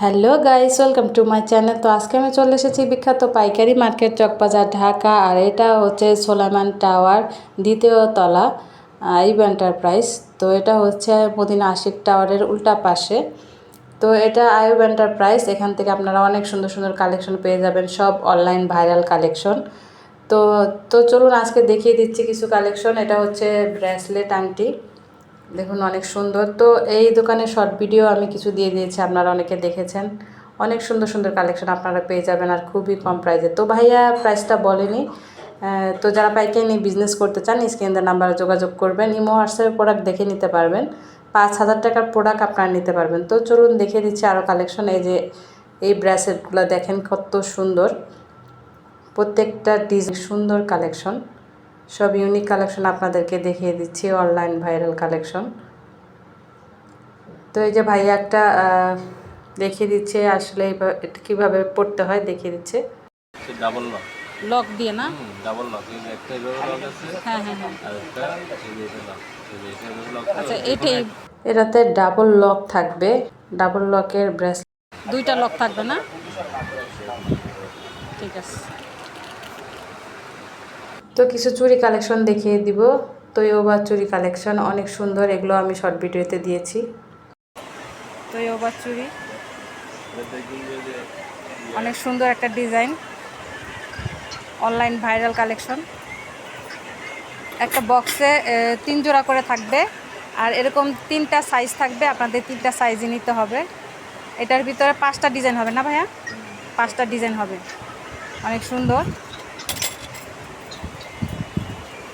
Hello guys, welcome to my channel. তো আজকে আমি চলে এসেছি বিখ্যাত পাইকারি মার্কেট চকবাজার, ঢাকা, আর এটা হচ্ছে সোলাইমান টাওয়ার দ্বিতীয় তলা আইব এন্টারপ্রাইজ তো এটা হচ্ছে মদিনা আশিক টাওয়ারের উল্টা পাশে। তো এটা আয়ুব এন্টারপ্রাইজ এখান থেকে আপনারা অনেক সুন্দর সুন্দর কালেকশন পেয়ে যাবেন, সব অনলাইন ভাইরাল কালেকশন। তো তো চলুন আজকে দেখিয়ে দিচ্ছি কিছু কালেকশন। এটা হচ্ছে ব্রেসলেট আংটি। দেখুন, অনেক সুন্দর। তো এই দোকানের শর্ট ভিডিও আমি কিছু দিয়ে দিয়েছি, আপনারা অনেকে দেখেছেন। অনেক সুন্দর সুন্দর কালেকশন আপনারা পেয়ে যাবেন আর খুবই কম প্রাইসে তো ভাইয়া প্রাইসটা বলেনি। তো যারা পাইকারি নিয়ে বিজনেস করতে চান স্ক্রিনের নাম্বারে যোগাযোগ করবেন। ইমো হোয়াটসঅ্যাপে প্রোডাক্ট দেখে নিতে পারবেন। পাঁচ হাজার টাকার প্রোডাক্ট আপনারা নিতে পারবেন। তো চলুন দেখিয়ে দিচ্ছি আরও কালেকশন এই যে, এই ব্রেসলেটগুলো দেখেন কত সুন্দর। প্রত্যেকটা ডিজাইন সুন্দর কালেকশন সব ইউনিক কালেকশন আপনাদেরকে দেখিয়ে দিচ্ছি অনলাইন ভাইরাল কালেকশন তো এই যে ভাইয়া একটা দেখিয়ে দিচ্ছে আসলে এইভাবে- এটা কীভাবে পড়তে হয় দেখিয়ে দিচ্ছে। ডাবল লক লক দিয়ে না? ডাবল লক এই যে একটা এভাবে লক আছে হ্যাঁ হ্যাঁ হ্যাঁ। আর একটা এই যে এটা লক এই যে এটা এভাবে লক আচ্ছা এটাই এটাতে ডাবল লক থাকবে। ডাবল লকের ব্রেস দুইটা লক থাকবে না? ঠিক আছে। তো কিছু চুরি কালেকশন দেখিয়ে দিব। তো ওবার চুড়ি কালেকশন অনেক সুন্দর এগুলো আমি শর্ট ভিডিওতে দিয়েছি। তো ওবার চুড়ি দেখবেন যে যে অনেক সুন্দর একটা ডিজাইন। Online viral collection. একটা বক্সে তিন জোড়া করে থাকবে। আর এরকম তিনটা সাইজ থাকবে আপনাদের তিনটা সাইজই নিতে হবে। এটার ভিতরে পাঁচটা ডিজাইন হবে না ভাইয়া? পাঁচটা ডিজাইন হবে। অনেক সুন্দর।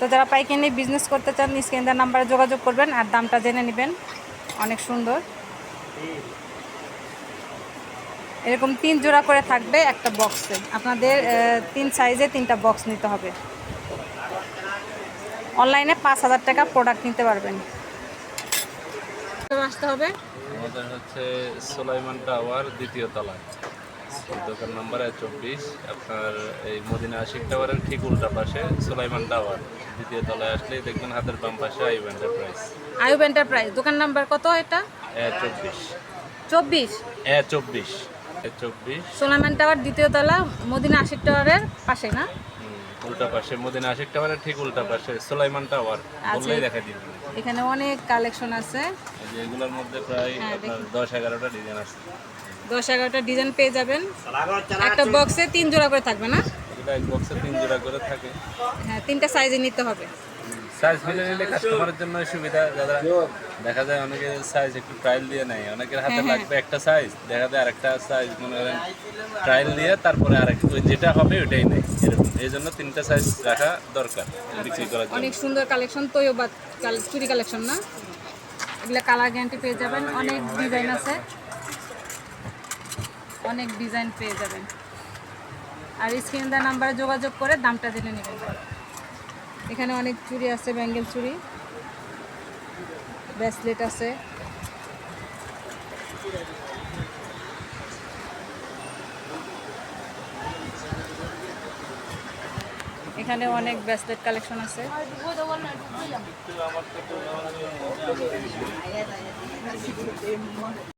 তো যারা পাইকারি নিয়ে বিজনেস করতে চান স্ক্রিনের নাম্বারে যোগাযোগ করবেন আর দামটা জেনে নেবেন। অনেক সুন্দর। এরকম তিন জোড়া করে থাকবে একটা বক্সে আপনাদের তিন সাইজে তিনটা বক্স নিতে হবে। অনলাইনে পাঁচ হাজার টাকা প্রোডাক্ট নিতে পারবেন। আসতে হবে। আমাদের হচ্ছে সোলাইমান টাওয়ার দ্বিতীয় তলায়। দোকান নাম্বার চব্বিশ। আপনার এই মদিনা আশিক টাওয়ারের ঠিক উল্টা পাশে সোলাইমান টাওয়ার। দ্বিতীয় তলায় আসলেই দেখবেন হাতের বাম পাশে আইব এন্টারপ্রাইজ। আয়ুব এন্টারপ্রাইজ দোকান নাম্বার কত এটা? চব্বিশ। চব্বিশ? এ চব্বিশ। চব্বিশ। সোলামান টাওয়ার দ্বিতীয় তলা মদিনা আশিক টাওয়ারের পাশে না? উল্টা পাশে মদিনা আশিক টাওয়ারের ঠিক উল্টা পাশে সোলাইমান টাওয়ার। বললেই দেখা দিবে। এখানে অনেক কালেকশন আছে। এগুলোর মধ্যে প্রায় হ্যাঁ, দশ এগারোটা ডিজাইন আছে। দশ এগারোটা ডিজাইন পেয়ে যাবেন। একটা বক্সে তিন জোড়া করে থাকবে না? বক্সে তিন জোড়া করে থাকে। হ্যাঁ তিনটা সাইজে নিতে হবে। সাইজ মিলে নিলে কাস্টমারের জন্য সুবিধা দেখা যায় অনেকে সাইজ একটু ট্রায়াল দিয়ে নেয়। অনেকের হাতে হ্যাঁ, লাগবে একটা সাইজ দেখা যায় আরেকটা সাইজ মনে করেন ট্রায়াল দিয়ে তারপরে আরেকটা যেটা হবে ওইটাই নেয়। এরকম। এই জন্য তিনটা সাইজ রাখা দরকার বিক্রি করার জন্য। অনেক সুন্দর কালেকশন তৈবাদ চুরি কালেকশন না? এগুলো কালার গ্যারান্টি পেয়ে যাবেন। অনেক ডিজাইন আছে। অনেক ডিজাইন পেয়ে যাবেন। আর স্ক্রিন দেওয়া নাম্বারে যোগাযোগ করে দামটা জেনে নেবেন। এখানে অনেক চুড়ি আছে ব্যাঙ্গেল চুড়ি। ব্রেসলেট আছে। এখানে অনেক ব্রেসলেট কালেকশন আছে।